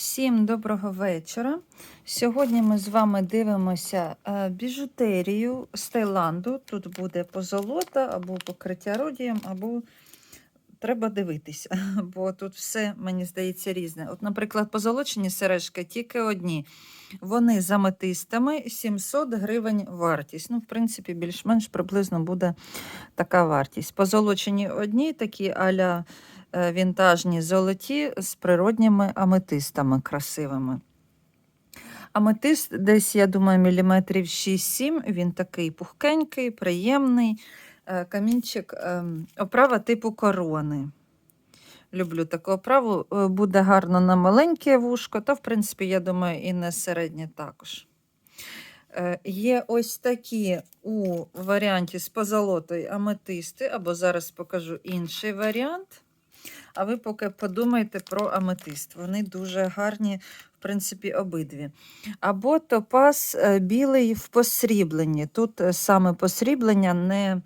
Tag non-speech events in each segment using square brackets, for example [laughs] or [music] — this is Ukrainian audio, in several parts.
Всім доброго вечора. Сьогодні ми з вами дивимося е, біжутерію з Таїланду. Тут буде позолота або покриття родієм, або треба дивитися, [laughs] бо тут все, мені здається, різне. От, наприклад, позолочені сережки тільки одні. Вони з аметистами 700 гривень вартість. Ну, в принципі, більш-менш приблизно буде така вартість. Позолочені одні, такі аля вінтажні золоті з природніми аметистами красивими. Аметист десь, я думаю, міліметрів 6-7. Він такий пухкенький, приємний. Е, Камінчик, ем, оправа типу корони. Люблю таку оправу. Е, Буде гарно на маленьке вушко, та, в принципі, я думаю, і на середнє також. Е, Є ось такі у варіанті з позолотою аметисти, або зараз покажу інший варіант. А ви поки подумайте про аметист. Вони дуже гарні, в принципі, обидві. Або топаз е, білий в посрібленні. Тут е, саме посріблення, не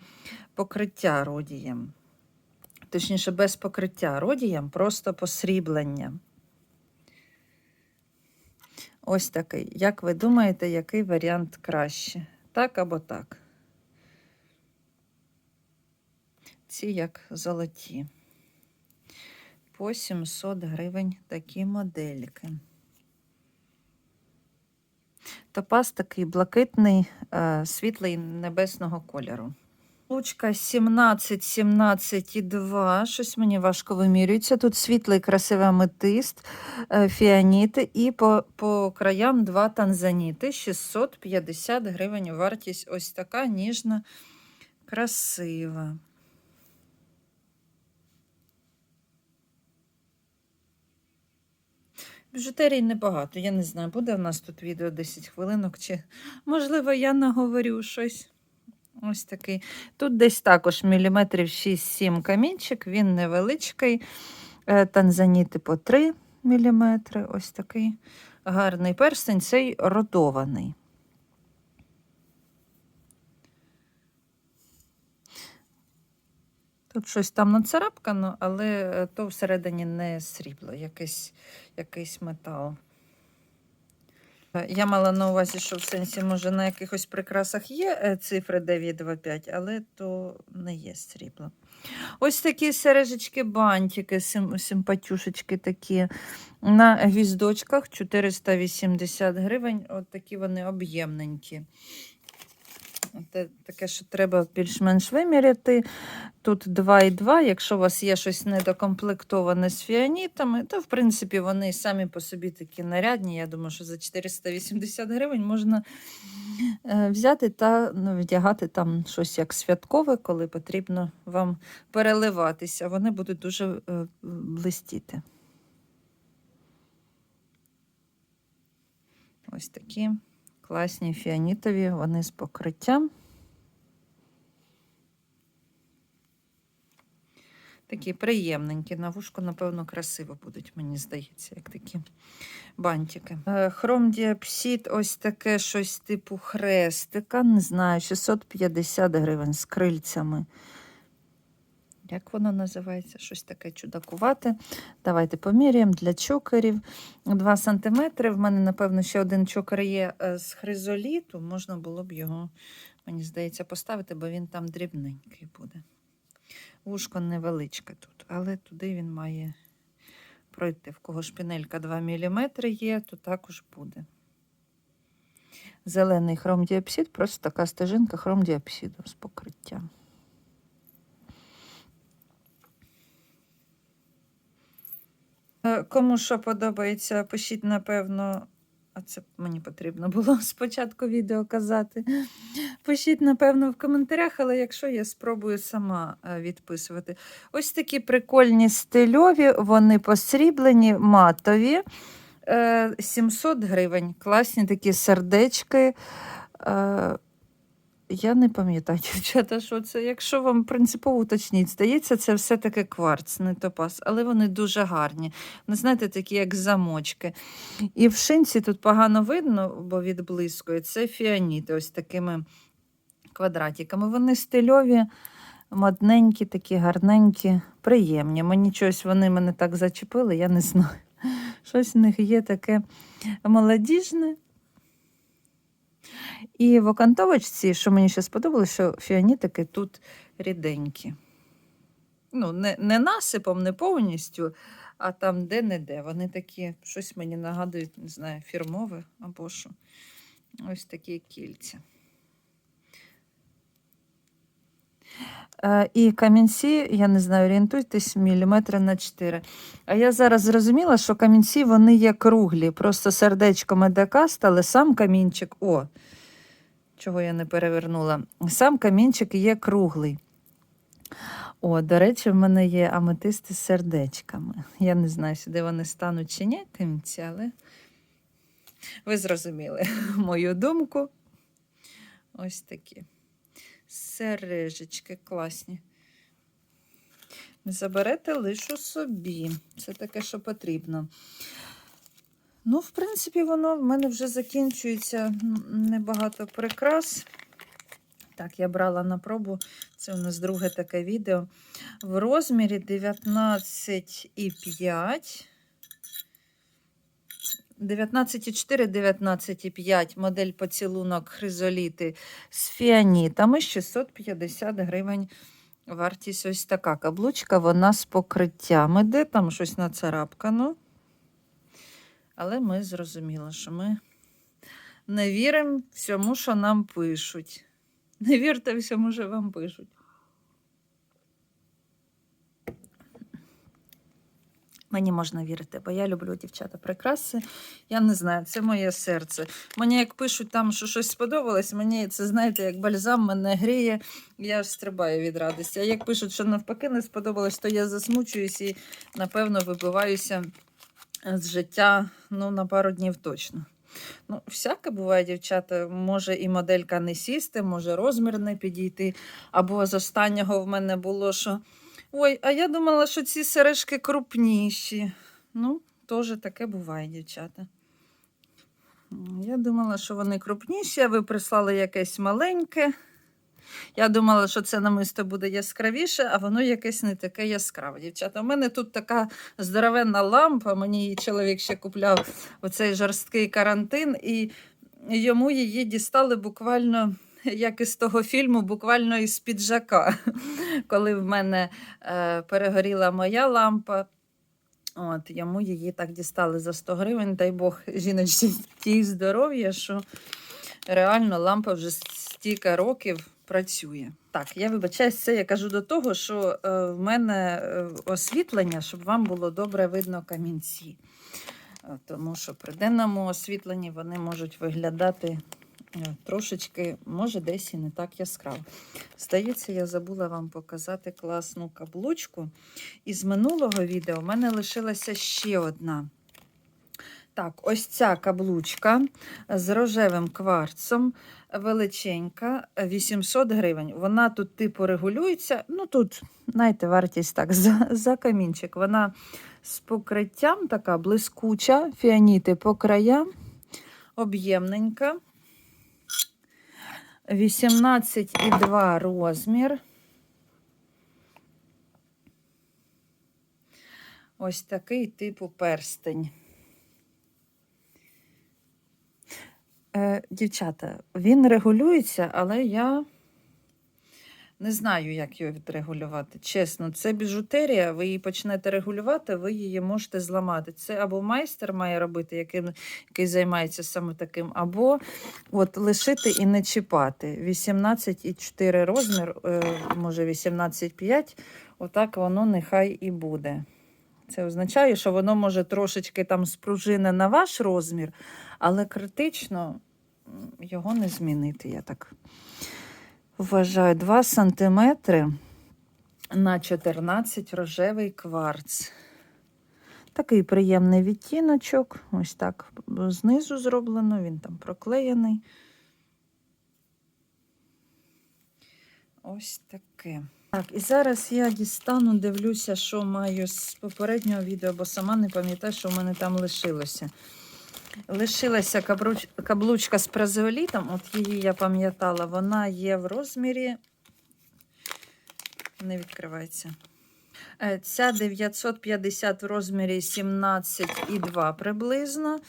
покриття родієм. Точніше, без покриття родієм, просто посріблення. Ось такий. Як ви думаєте, який варіант краще? Так або так? Ці як золоті. По 700 гривень такі модельки. Топаз такий блакитний, е, світлий небесного кольору. Лучка 17, 17,2. Щось мені важко вимірюється. Тут світлий красивий аметист, е, фіаніти і по, по краям два танзаніти. 650 гривень вартість. Ось така ніжна, красива. Біжутерії небагато. Я не знаю, буде в нас тут відео 10 хвилинок, чи можливо я наговорю щось. Ось такий. Тут десь також міліметрів 6-7 камінчик, він невеличкий. Е, Танзаніти по 3 міліметри. Ось такий гарний перстень, цей родований. Тут щось там нацарапкано, але е, то всередині не срібло, якийсь, якийсь метал. Е, Я мала на увазі, що в сенсі, може, на якихось прикрасах є е, цифри 925, але то не є срібло. Ось такі сережечки, бантики, сим, симпатюшечки такі. На гвіздочках 480 гривень. От такі вони об'ємненькі. Те- Таке, що треба більш-менш виміряти. Тут 2,2. Якщо у вас є щось недокомплектоване з фіанітами, то в принципі вони самі по собі такі нарядні. Я думаю, що за 480 гривень можна е, взяти та ну, вдягати там щось як святкове, коли потрібно вам переливатися. Вони будуть дуже е, блистіти. Ось такі класні фіанітові, вони з покриттям. Такі приємненькі, на вушку, напевно, красиво будуть, мені здається, як такі бантики. Е, Хром діапсид, ось таке щось типу хрестика, не знаю, 650 гривень з крильцями. Як воно називається? Щось таке чудакувате. Давайте поміряємо для чокерів. 2 см. В мене, напевно, ще один чокер є е, з хризоліту. Можна було б його, мені здається, поставити, бо він там дрібненький буде. Вушко невеличке тут, але туди він має пройти. В кого шпінелька 2 мм є, то також буде. Зелений хромдіапсид, просто така стежинка хромдіапсиду з покриттям. Кому що подобається, пишіть, напевно. А це мені потрібно було [laughs] спочатку відео казати. Пишіть, напевно, в коментарях, але якщо я спробую сама е, відписувати. Ось такі прикольні стильові, вони посріблені, матові. Е, 700 гривень. Класні такі сердечки. Я не пам'ятаю, [laughs] дівчата, що це. Якщо вам принципово уточніть, здається, це все-таки кварц, не топаз, але вони дуже гарні. Вони, знаєте, такі, як замочки. І в шинці тут погано видно, бо відблискує. Це фіаніти, ось такими квадратиками. Вони стильові, модненькі, такі гарненькі, приємні. Мені щось вони мене так зачепили, я не знаю. [laughs] Щось в них є таке молодіжне. І в окантовочці, що мені ще сподобалося, що фіанітики тут ріденькі. Ну, не, не насипом, не повністю, а там де-не-де. Вони такі, щось мені нагадують, не знаю, фірмове або що. Ось такі кільця. І камінці, я не знаю, орієнтуйтесь, міліметри на 4. А я зараз зрозуміла, що камінці вони є круглі. Просто сердечко медакаст, але сам камінчик, о, чого я не перевернула, сам камінчик є круглий. О, до речі, в мене є аметисти з сердечками. Я не знаю, сюди вони стануть чи ні, камінці, але ви зрозуміли [laughs] мою думку. Ось такі. Сережечки класні. Не заберете лише собі. Це таке, що потрібно. Ну, в принципі, воно в мене вже закінчується небагато прикрас. Так, я брала на пробу. Це у нас друге таке відео. В розмірі 19,5. 19,4, 19,5 модель поцілунок хризоліти з фіанітами 650 гривень. Вартість ось така каблучка, вона з покриттям іде, там щось нацарапкано. Але ми зрозуміли, що ми не віримо всьому, що нам пишуть. Не вірте всьому, що вам пишуть. Мені можна вірити, бо я люблю дівчата прикраси. Я не знаю, це моє серце. Мені як пишуть там, що щось сподобалось, мені це, знаєте, як бальзам мене гріє, я аж стрибаю від радості. А як пишуть, що навпаки не сподобалось, то я засмучуюсь і, напевно, вибиваюся з життя ну, на пару днів точно. Ну, всяке буває, дівчата. Може і моделька не сісти, може розмір не підійти. Або з останнього в мене було, що ой, а я думала, що ці сережки крупніші. Ну, теж таке буває, дівчата. Я думала, що вони крупніші, а ви прислали якесь маленьке. Я думала, що це намисто буде яскравіше, а воно якесь не таке яскраве. Дівчата, у мене тут така здоровенна лампа. Мені її чоловік ще купляв оцей жорсткий карантин, і йому її дістали буквально. Як із того фільму, буквально із піджака, [laughs] коли в мене е, перегоріла моя лампа. От, йому її так дістали за 100 гривень. Дай Бог жіночці [laughs] тій здоров'я, що реально лампа вже стільки років працює. Так, я вибачаюсь, це я кажу до того, що е, в мене е, освітлення, щоб вам було добре видно камінці. Тому що при денному освітленні вони можуть виглядати трошечки, може, десь і не так яскраво. Здається, я забула вам показати класну каблучку. Із минулого відео в мене лишилася ще одна. Так, ось ця каблучка з рожевим кварцом, величенька, 800 гривень. Вона тут типу регулюється. Ну тут, знаєте, вартість так за, за камінчик. Вона з покриттям така блискуча, фіаніти по краям, об'ємненька. 18,2 розмір. Ось такий типу перстень. Е, дівчата, він регулюється, але я не знаю, як його відрегулювати. Чесно, це біжутерія, ви її почнете регулювати, ви її можете зламати. Це або майстер має робити, який, який займається саме таким, або от лишити і не чіпати. 18,4 розмір, е, може 18,5, отак воно нехай і буде. Це означає, що воно може трошечки там спружине на ваш розмір, але критично його не змінити, я так вважаю. 2 см на 14 рожевий кварц. Такий приємний відтіночок. Ось так знизу зроблено, він там проклеєний. Ось таке. Так, і зараз я дістану, дивлюся, що маю з попереднього відео, бо сама не пам'ятаю, що в мене там лишилося. Лишилася кабруч... каблучка з празеолітом, от її я пам'ятала, вона є в розмірі. Не відкривається. Е, Ця 950 в розмірі 17,2 приблизно.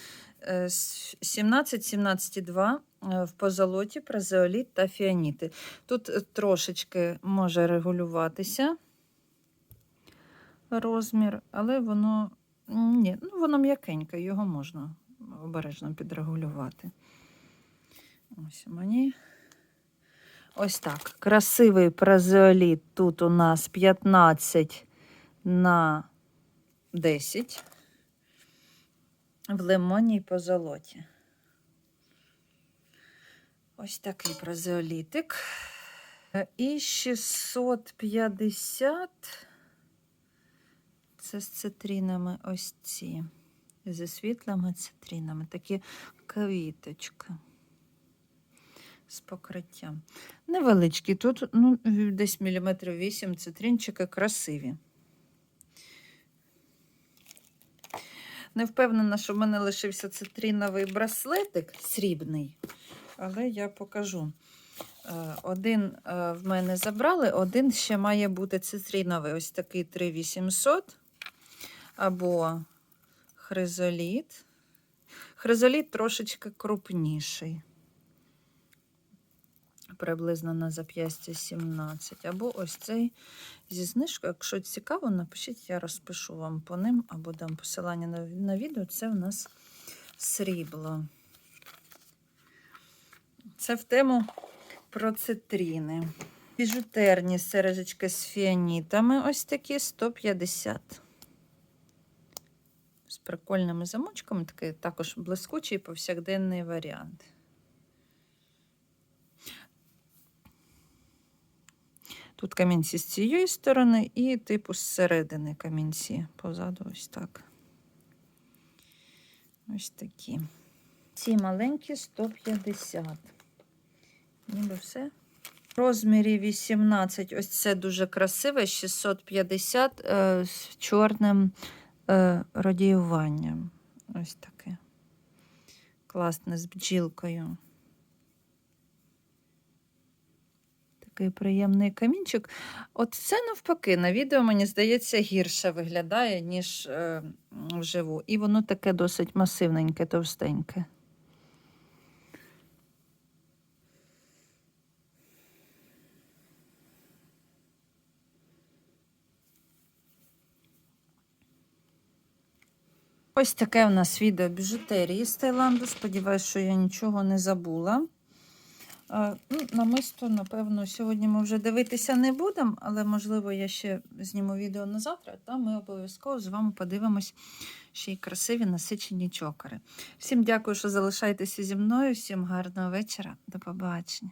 Е, 17, 17,2 е, в позолоті, празеоліт та фіаніти. Тут е, трошечки може регулюватися розмір, але воно ні, ну, воно м'якеньке, його можна обережно підрегулювати. Ось мені. Ось так. Красивий празеоліт. Тут у нас 15 на 10 в лимонній позолоті. Ось такий празеолітик. І 650 це з цитринами ось ці. Зі світлими цитринами. Такі квіточки з покриттям. Невеличкі. Тут ну, десь міліметрів 8 цитринчики красиві. Не впевнена, що в мене лишився цитриновий браслетик срібний, але я покажу. Е, Один е, в мене забрали, один ще має бути цитриновий. Ось такий 3800 або хризоліт. Хризоліт трошечки крупніший. Приблизно на зап'ястя 17. Або ось цей зі знижкою. Якщо цікаво, напишіть, я розпишу вам по ним або дам посилання на, відео. Це в нас срібло. Це в тему про цитрини. Біжутерні сережечки з фіанітами. Ось такі 150. З прикольними замочками, такий також блискучий повсякденний варіант. Тут камінці з цієї сторони і, типу, зсередини камінці. Позаду ось так. Ось такі. Ці маленькі 150. Ніби все. В розмірі 18. Ось це дуже красиве. 650 е, з чорним е, радіюванням. Ось таке. Класне з бджілкою. Такий приємний камінчик. От це навпаки, на відео, мені здається, гірше виглядає, ніж е, вживу. І воно таке досить масивненьке, товстеньке. Ось таке у нас відео біжутерії з Таїланду. Сподіваюсь, що я нічого не забула. А, ну, намисто, напевно, сьогодні ми вже дивитися не будемо, але, можливо, я ще зніму відео на завтра, та ми обов'язково з вами подивимось ще й красиві насичені чокери. Всім дякую, що залишаєтеся зі мною. Всім гарного вечора. До побачення.